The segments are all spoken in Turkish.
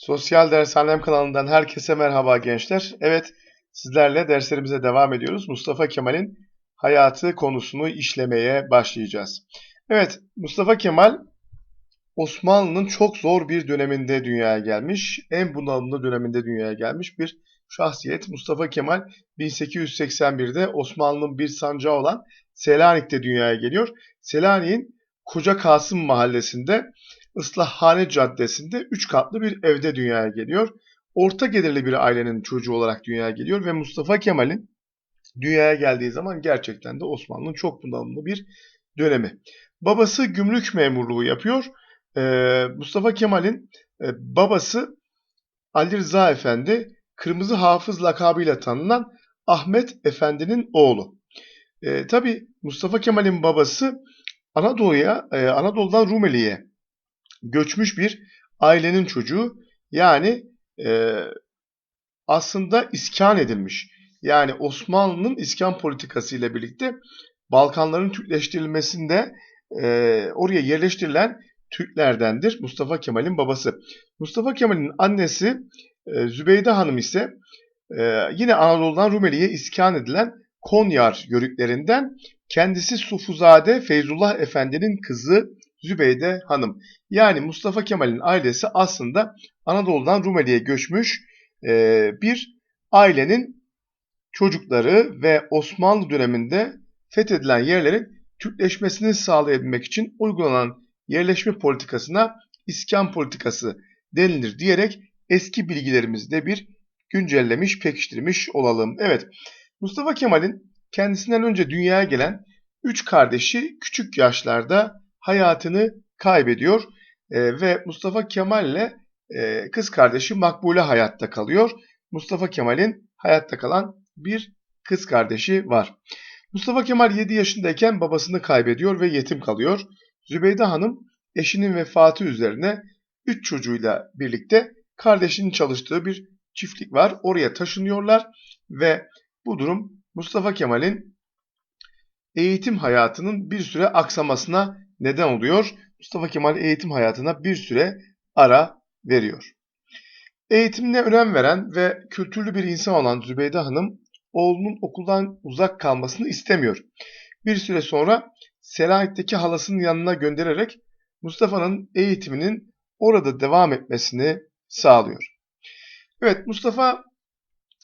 Sosyal Dershanem kanalından herkese merhaba gençler. Evet, sizlerle derslerimize devam ediyoruz. Mustafa Kemal'in hayatı konusunu işlemeye başlayacağız. Evet, Mustafa Kemal Osmanlı'nın çok zor bir döneminde dünyaya gelmiş, en bunalımlı döneminde dünyaya gelmiş bir şahsiyet. Mustafa Kemal 1881'de Osmanlı'nın bir sancağı olan Selanik'te dünyaya geliyor. Selanik'in Koca Kasım mahallesinde Islahhane Caddesi'nde 3 katlı bir evde dünyaya geliyor. Orta gelirli bir ailenin çocuğu olarak dünyaya geliyor ve Mustafa Kemal'in dünyaya geldiği zaman gerçekten de Osmanlı'nın çok bunalımlı bir dönemi. Babası gümrük memurluğu yapıyor. Ee, Mustafa Kemal'in e, babası Ali Rıza Efendi, Kırmızı Hafız lakabıyla tanınan Ahmet Efendi'nin oğlu. Ee, Tabi Mustafa Kemal'in babası Anadolu'ya, e, Anadolu'dan Rumeli'ye göçmüş bir ailenin çocuğu. Yani e, aslında iskan edilmiş. Yani Osmanlı'nın iskan politikası ile birlikte Balkanların Türkleştirilmesinde e, oraya yerleştirilen Türklerdendir Mustafa Kemal'in babası. Mustafa Kemal'in annesi e, Zübeyde Hanım ise e, yine Anadolu'dan Rumeli'ye iskan edilen Konyar yörüklerinden kendisi Sufuzade Feyzullah Efendi'nin kızı Zübeyde Hanım. Yani Mustafa Kemal'in ailesi aslında Anadolu'dan Rumeli'ye göçmüş e, bir ailenin çocukları ve Osmanlı döneminde fethedilen yerlerin Türkleşmesini sağlayabilmek için uygulanan yerleşme politikasına iskan politikası denilir diyerek eski bilgilerimizi de bir güncellemiş, pekiştirmiş olalım. Evet, Mustafa Kemal'in kendisinden önce dünyaya gelen üç kardeşi küçük yaşlarda hayatını kaybediyor e, ve Mustafa Kemal ile e, kız kardeşi Makbule hayatta kalıyor. Mustafa Kemal'in hayatta kalan bir kız kardeşi var. Mustafa Kemal 7 yaşındayken babasını kaybediyor ve yetim kalıyor. Zübeyde Hanım eşinin vefatı üzerine 3 çocuğuyla birlikte kardeşinin çalıştığı bir çiftlik var. Oraya taşınıyorlar ve bu durum Mustafa Kemal'in eğitim hayatının bir süre aksamasına neden oluyor. Mustafa Kemal eğitim hayatına bir süre ara veriyor. Eğitimine önem veren ve kültürlü bir insan olan Zübeyde Hanım oğlunun okuldan uzak kalmasını istemiyor. Bir süre sonra Selanik'teki halasının yanına göndererek Mustafa'nın eğitiminin orada devam etmesini sağlıyor. Evet Mustafa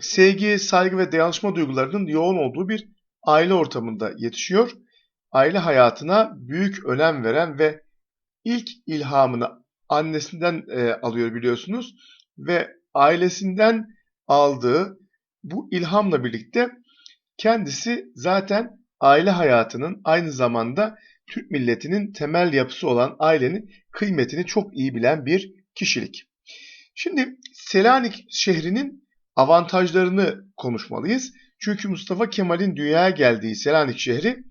sevgi, saygı ve dayanışma duygularının yoğun olduğu bir aile ortamında yetişiyor. Aile hayatına büyük önem veren ve ilk ilhamını annesinden e, alıyor biliyorsunuz ve ailesinden aldığı bu ilhamla birlikte kendisi zaten aile hayatının aynı zamanda Türk milletinin temel yapısı olan ailenin kıymetini çok iyi bilen bir kişilik. Şimdi Selanik şehrinin avantajlarını konuşmalıyız. Çünkü Mustafa Kemal'in dünyaya geldiği Selanik şehri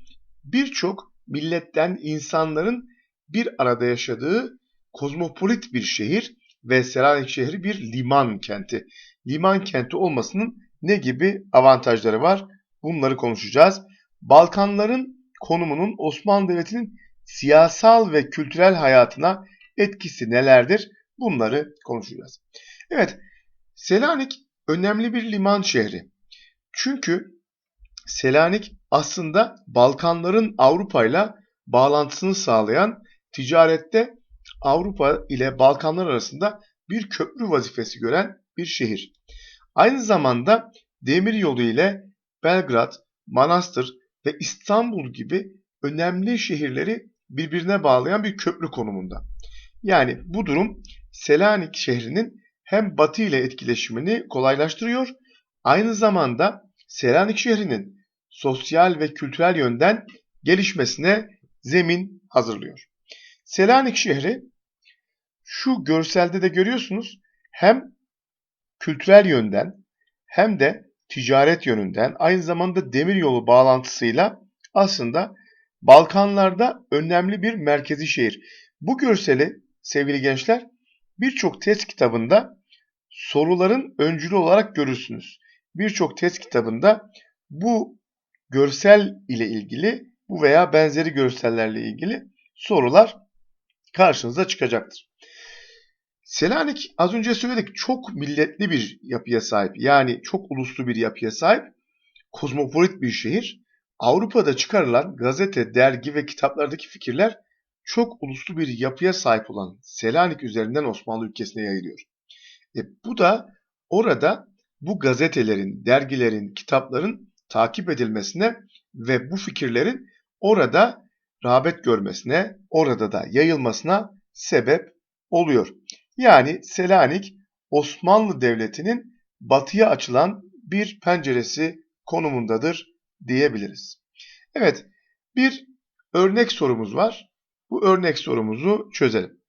birçok milletten insanların bir arada yaşadığı kozmopolit bir şehir ve Selanik şehri bir liman kenti. Liman kenti olmasının ne gibi avantajları var? Bunları konuşacağız. Balkanların konumunun Osmanlı Devleti'nin siyasal ve kültürel hayatına etkisi nelerdir? Bunları konuşacağız. Evet, Selanik önemli bir liman şehri. Çünkü Selanik aslında Balkanların Avrupa ile bağlantısını sağlayan ticarette Avrupa ile Balkanlar arasında bir köprü vazifesi gören bir şehir. Aynı zamanda demir yolu ile Belgrad, Manastır ve İstanbul gibi önemli şehirleri birbirine bağlayan bir köprü konumunda. Yani bu durum Selanik şehrinin hem batı ile etkileşimini kolaylaştırıyor, aynı zamanda Selanik şehrinin sosyal ve kültürel yönden gelişmesine zemin hazırlıyor. Selanik şehri şu görselde de görüyorsunuz hem kültürel yönden hem de ticaret yönünden aynı zamanda demiryolu bağlantısıyla aslında Balkanlarda önemli bir merkezi şehir. Bu görseli sevgili gençler birçok test kitabında soruların öncülü olarak görürsünüz. Birçok test kitabında bu görsel ile ilgili bu veya benzeri görsellerle ilgili sorular karşınıza çıkacaktır. Selanik az önce söyledik çok milletli bir yapıya sahip. Yani çok uluslu bir yapıya sahip. Kozmopolit bir şehir. Avrupa'da çıkarılan gazete, dergi ve kitaplardaki fikirler çok uluslu bir yapıya sahip olan Selanik üzerinden Osmanlı ülkesine yayılıyor. E, bu da orada bu gazetelerin, dergilerin, kitapların takip edilmesine ve bu fikirlerin orada rağbet görmesine, orada da yayılmasına sebep oluyor. Yani Selanik Osmanlı Devleti'nin batıya açılan bir penceresi konumundadır diyebiliriz. Evet, bir örnek sorumuz var. Bu örnek sorumuzu çözelim.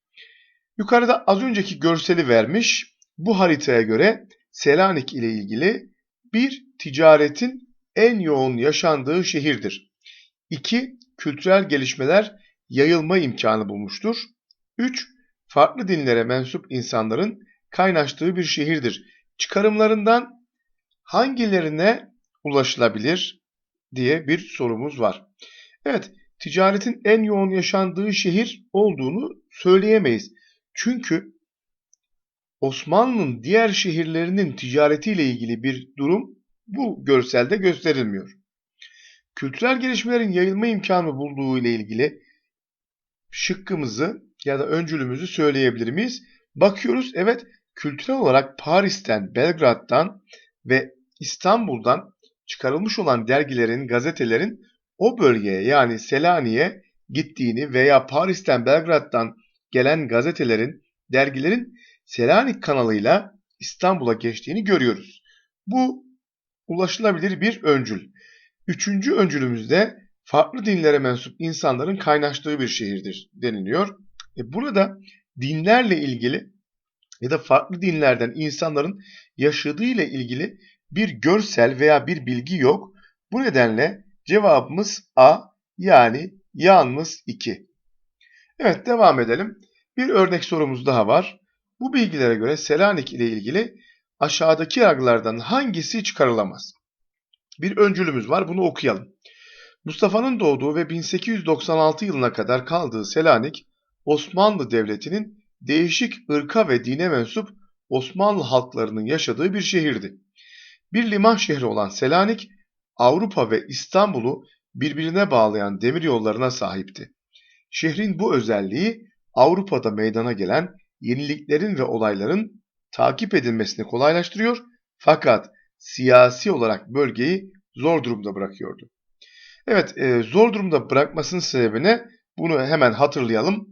Yukarıda az önceki görseli vermiş. Bu haritaya göre Selanik ile ilgili bir ticaretin en yoğun yaşandığı şehirdir. 2. Kültürel gelişmeler yayılma imkanı bulmuştur. 3. Farklı dinlere mensup insanların kaynaştığı bir şehirdir. Çıkarımlarından hangilerine ulaşılabilir diye bir sorumuz var. Evet, ticaretin en yoğun yaşandığı şehir olduğunu söyleyemeyiz. Çünkü Osmanlı'nın diğer şehirlerinin ticaretiyle ilgili bir durum bu görselde gösterilmiyor. Kültürel gelişmelerin yayılma imkanı bulduğu ile ilgili şıkkımızı ya da öncülümüzü söyleyebilir miyiz? Bakıyoruz evet kültürel olarak Paris'ten, Belgrad'dan ve İstanbul'dan çıkarılmış olan dergilerin, gazetelerin o bölgeye yani Selanik'e gittiğini veya Paris'ten, Belgrad'dan gelen gazetelerin, dergilerin Selanik kanalıyla İstanbul'a geçtiğini görüyoruz. Bu ulaşılabilir bir öncül. Üçüncü öncülümüzde farklı dinlere mensup insanların kaynaştığı bir şehirdir deniliyor. E burada dinlerle ilgili ya da farklı dinlerden insanların yaşadığı ile ilgili bir görsel veya bir bilgi yok. Bu nedenle cevabımız A yani yalnız 2. Evet devam edelim. Bir örnek sorumuz daha var. Bu bilgilere göre Selanik ile ilgili aşağıdaki yargılardan hangisi çıkarılamaz? Bir öncülümüz var bunu okuyalım. Mustafa'nın doğduğu ve 1896 yılına kadar kaldığı Selanik, Osmanlı Devleti'nin değişik ırka ve dine mensup Osmanlı halklarının yaşadığı bir şehirdi. Bir liman şehri olan Selanik, Avrupa ve İstanbul'u birbirine bağlayan demir yollarına sahipti. Şehrin bu özelliği Avrupa'da meydana gelen yeniliklerin ve olayların takip edilmesini kolaylaştırıyor fakat siyasi olarak bölgeyi zor durumda bırakıyordu. Evet, e, zor durumda bırakmasının sebebine bunu hemen hatırlayalım.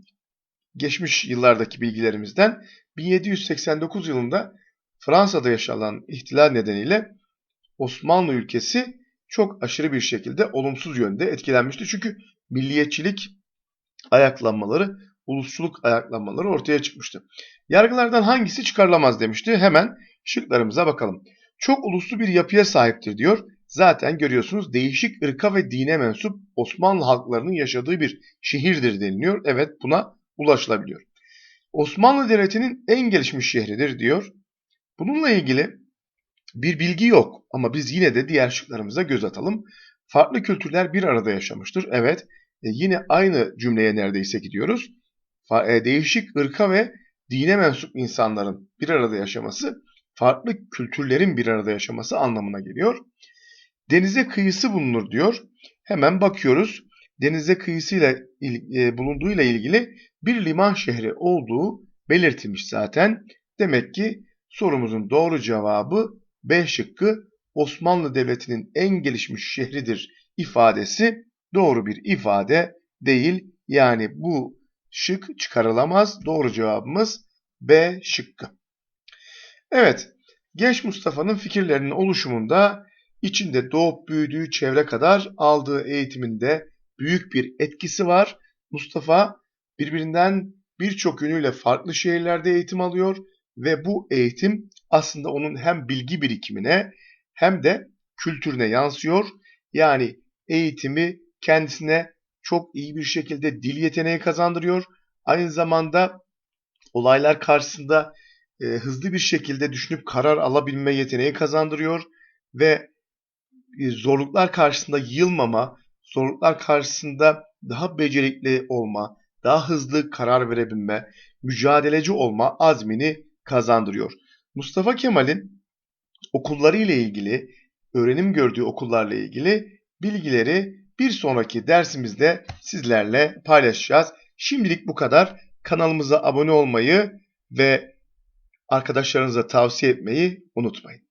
Geçmiş yıllardaki bilgilerimizden 1789 yılında Fransa'da yaşanan ihtilal nedeniyle Osmanlı ülkesi çok aşırı bir şekilde olumsuz yönde etkilenmişti. Çünkü milliyetçilik ayaklanmaları, ulusçuluk ayaklanmaları ortaya çıkmıştı. Yargılardan hangisi çıkarılamaz demişti. Hemen şıklarımıza bakalım. Çok uluslu bir yapıya sahiptir diyor. Zaten görüyorsunuz değişik ırka ve dine mensup Osmanlı halklarının yaşadığı bir şehirdir deniliyor. Evet buna ulaşılabiliyor. Osmanlı Devleti'nin en gelişmiş şehridir diyor. Bununla ilgili bir bilgi yok ama biz yine de diğer şıklarımıza göz atalım. Farklı kültürler bir arada yaşamıştır. Evet e, yine aynı cümleye neredeyse gidiyoruz. E, değişik ırka ve dine mensup insanların bir arada yaşaması farklı kültürlerin bir arada yaşaması anlamına geliyor. Denize kıyısı bulunur diyor. Hemen bakıyoruz. Denize kıyısıyla e, bulunduğuyla ilgili bir liman şehri olduğu belirtilmiş zaten. Demek ki sorumuzun doğru cevabı B şıkkı Osmanlı Devleti'nin en gelişmiş şehridir ifadesi doğru bir ifade değil. Yani bu şık çıkarılamaz. Doğru cevabımız B şıkkı. Evet, genç Mustafa'nın fikirlerinin oluşumunda içinde doğup büyüdüğü çevre kadar aldığı eğitiminde büyük bir etkisi var. Mustafa birbirinden birçok yönüyle farklı şehirlerde eğitim alıyor ve bu eğitim aslında onun hem bilgi birikimine hem de kültürüne yansıyor. Yani eğitimi kendisine çok iyi bir şekilde dil yeteneği kazandırıyor. Aynı zamanda olaylar karşısında e, hızlı bir şekilde düşünüp karar alabilme yeteneği kazandırıyor ve e, zorluklar karşısında yılmama, zorluklar karşısında daha becerikli olma, daha hızlı karar verebilme, mücadeleci olma azmini kazandırıyor. Mustafa Kemal'in okulları ile ilgili, öğrenim gördüğü okullarla ilgili bilgileri bir sonraki dersimizde sizlerle paylaşacağız. Şimdilik bu kadar. Kanalımıza abone olmayı ve arkadaşlarınıza tavsiye etmeyi unutmayın.